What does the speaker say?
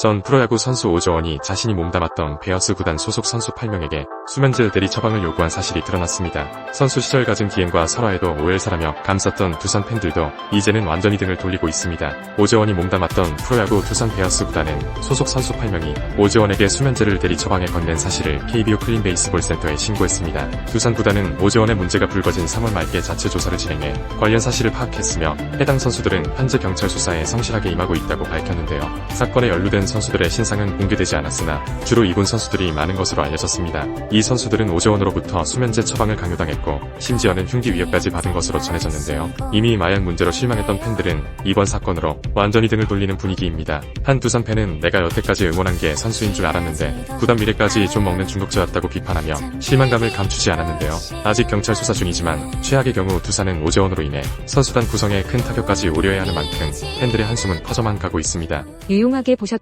전 프로야구 선수 오조원이 자신이 몸담았던 베어스 구단 소속 선수 8명에게 수면제 대리 처방을 요구한 사실이 드러났습니다. 선수 시절 가진 기행과 설화에도 오해를 사라며 감쌌던 두산 팬들도 이제는 완전히 등을 돌리고 있습니다. 오조원이 몸담았던 프로야구 두산 베어스 구단은 소속 선수 8명이 오조원에게 수면제를 대리 처방해 건넨 사실을 KBO 클린 베이스볼 센터에 신고했습니다. 두산 구단은 오조원의 문제가 불거진 3월 말께 자체 조사를 진행해 관련 사실을 파악했으며 해당 선수들은 현재 경찰 수사에 성실하게 임하고 있다고 밝혔는데요. 사건에 연루된 선수들의 신상은 공개되지 않았으나 주로 이군 선수들이 많은 것으로 알려졌습니다. 이 선수들은 오조원으로부터 수면제 처방을 강요당했고 심지어는 흉기 위협까지 받은 것으로 전해졌는데요. 이미 마약 문제로 실망했던 팬들은 이번 사건으로 완전히 등을 돌리는 분위기입니다. 한 두산 팬은 내가 여태까지 응원한 게 선수인 줄 알았는데 구단 미래까지 좀 먹는 중독자였다고 비판하며 실망감을 감추지 않았는데요. 아직 경찰 수사 중이지만 최악의 경우 두산은 오재원으로 인해 선수단 구성에 큰 타격까지 우려해야 하는 만큼 팬들의 한숨은 퍼져만 가고 있습니다. 유용하게 보셨다.